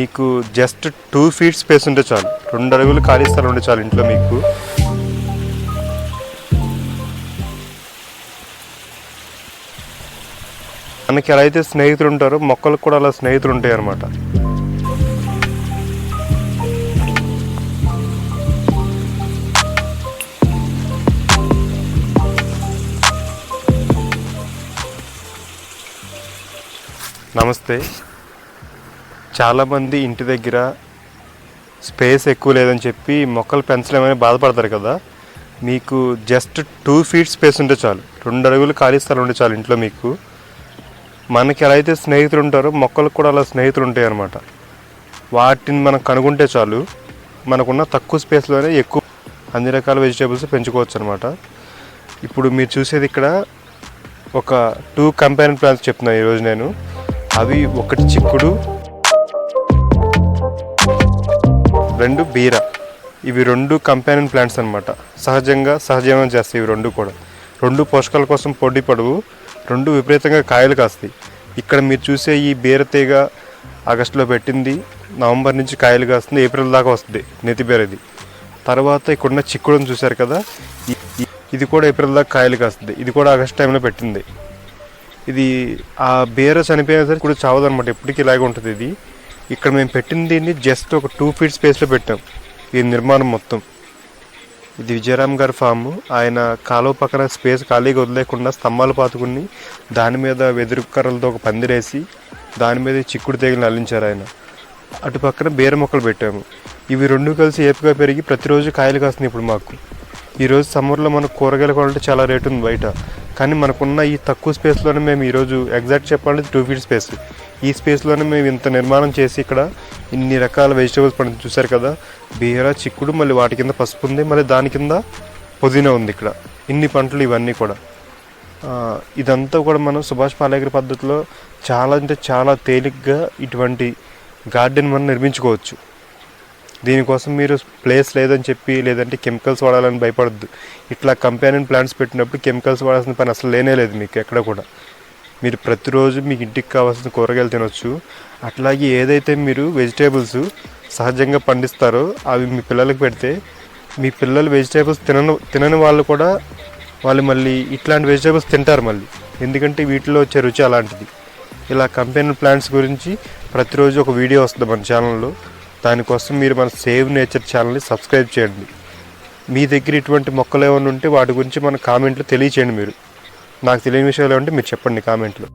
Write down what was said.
మీకు just two feet space ఉంటే చాలు. రెండు అడుగులు ఖాళీ స్థలం ఉంటే చాలు ఇంట్లో మీకు. మనకి ఎలా అయితే స్నేహితులు ఉంటారో మొక్కలకు కూడా అలా స్నేహితులు ఉంటాయి అన్నమాట. నమస్తే. చాలామంది ఇంటి దగ్గర స్పేస్ ఎక్కువ లేదని చెప్పి మొక్కలు పెంచలేమని బాధపడతారు కదా. మీకు జస్ట్ టూ ఫీట్ స్పేస్ ఉంటే చాలు. రెండు అడుగులు ఖాళీ స్థలం ఉంటే చాలు ఇంట్లో మీకు. మనకి ఎలా అయితే స్నేహితులు ఉంటారో మొక్కలకు కూడా అలా స్నేహితులు ఉంటాయి అన్నమాట. వాటిని మనం కనుగొంటే చాలు మనకున్న తక్కువ స్పేస్లోనే ఎక్కువ అన్ని రకాల వెజిటేబుల్స్ పెంచుకోవచ్చు అనమాట ఇప్పుడు మీరు చూసేది ఇక్కడ ఒక టూ కంపెనీ ప్లాన్స్ చెప్తున్నాను ఈరోజు నేను. అవి ఒకటి చిక్కుడు రెండు బీర. ఇవి రెండు కంపానియన్ ప్లాంట్స్ అనమాట సహజంగా సహజీవనం చేస్తాయి ఇవి రెండు కూడా. రెండు పోషకాల కోసం పొడి పడవు రెండు విపరీతంగా కాయలు కాస్తాయి. ఇక్కడ మీరు చూసే ఈ బీర తీగ ఆగస్టులో పెట్టింది నవంబర్ నుంచి కాయలు కాస్తుంది ఏప్రిల్ దాకా వస్తుంది నెతి బీరది తర్వాత ఇక్కడున్న చిక్కుడుని చూశారు కదా? ఇది కూడా ఏప్రిల్ దాకా కాయలు కాస్తుంది. ఇది కూడా ఆగస్ట్ టైంలో పెట్టింది. ఇది ఆ బీర చనిపోయిన సరే ఇప్పుడు చావదనమాట ఎప్పటికీ ఇలాగే ఉంటుంది ఇది. ఇక్కడ మేము పెట్టిన దీన్ని జస్ట్ ఒక టూ ఫీట్ స్పేస్లో పెట్టాం. ఈ నిర్మాణం మొత్తం. ఇది విజయరామ్ గారి ఫామ్ ఆయన కాలువ పక్కన స్పేస్ ఖాళీగా వదిలేకుండా స్తంభాలు పాతుకుని దాని మీద వెదురు కర్రలతో ఒక పందిరేసి దాని మీద చిక్కుడు తీగలు అల్లించారు ఆయన. అటు పక్కన బీర మొక్కలు పెట్టాము. ఇవి రెండు కలిసి ఏపుగా పెరిగి ప్రతిరోజు కాయలు కాస్తున్నాయి ఇప్పుడు మాకు. ఈరోజు సమ్మర్లో మనకు కూరగాయలు కొనాలంటే చాలా రేటు ఉంది బయట. కానీ మనకున్న ఈ తక్కువ స్పేస్లోనే మేము ఈరోజు ఎగ్జాక్ట్ చెప్పాలంటే టూ ఫీట్ స్పేస్ ఈ స్పేస్లోనే మేము ఇంత నిర్మాణం చేసి ఇక్కడ ఇన్ని రకాల వెజిటేబుల్స్ పండి చూసారు కదా బీర చిక్కుడు మళ్ళీ వాటి కింద పసుపు ఉంది మళ్ళీ దాని కింద పుదీనా ఉంది ఇక్కడ. ఇన్ని పంటలు ఇవన్నీ కూడా. ఇదంతా కూడా మనం సుభాష్ పాలేకర్ పద్ధతిలో చాలా అంటే చాలా తేలిగ్గా ఇటువంటి గార్డెన్ మనం నిర్మించుకోవచ్చు. దీనికోసం మీరు ప్లేస్ లేదని చెప్పి లేదంటే కెమికల్స్ వాడాలని భయపడద్దు. ఇట్లా కంపెనీ ప్లాంట్స్ పెట్టినప్పుడు కెమికల్స్ వాడాల్సిన పని అసలు లేనే లేదు మీకు ఎక్కడ కూడా. మీరు ప్రతిరోజు మీకు ఇంటికి కావాల్సిన కూరగాయలు తినొచ్చు. అట్లాగే ఏదైతే మీరు వెజిటేబుల్స్ సహజంగా పండిస్తారో అవి మీ పిల్లలకు పెడితే మీ పిల్లలు వెజిటేబుల్స్ తినని తినని వాళ్ళు కూడా వాళ్ళు మళ్ళీ ఇట్లాంటి వెజిటేబుల్స్ తింటారు మళ్ళీ. ఎందుకంటే వీటిలో వచ్చే రుచి అలాంటిది. ఇలా కంపెనీ ప్లాంట్స్ గురించి ప్రతిరోజు ఒక వీడియో వస్తుంది మన ఛానల్లో. దానికోసం మీరు మన సేవ్ నేచర్ ఛానల్ని సబ్స్క్రైబ్ చేయండి. మీ దగ్గర ఇటువంటి మొక్కలు ఏమైనా ఉంటే వాటి గురించి మన కామెంట్లో తెలియచేయండి మీరు. నాకు తెలియని విషయాలు ఏమంటే మీరు చెప్పండి కామెంట్లో.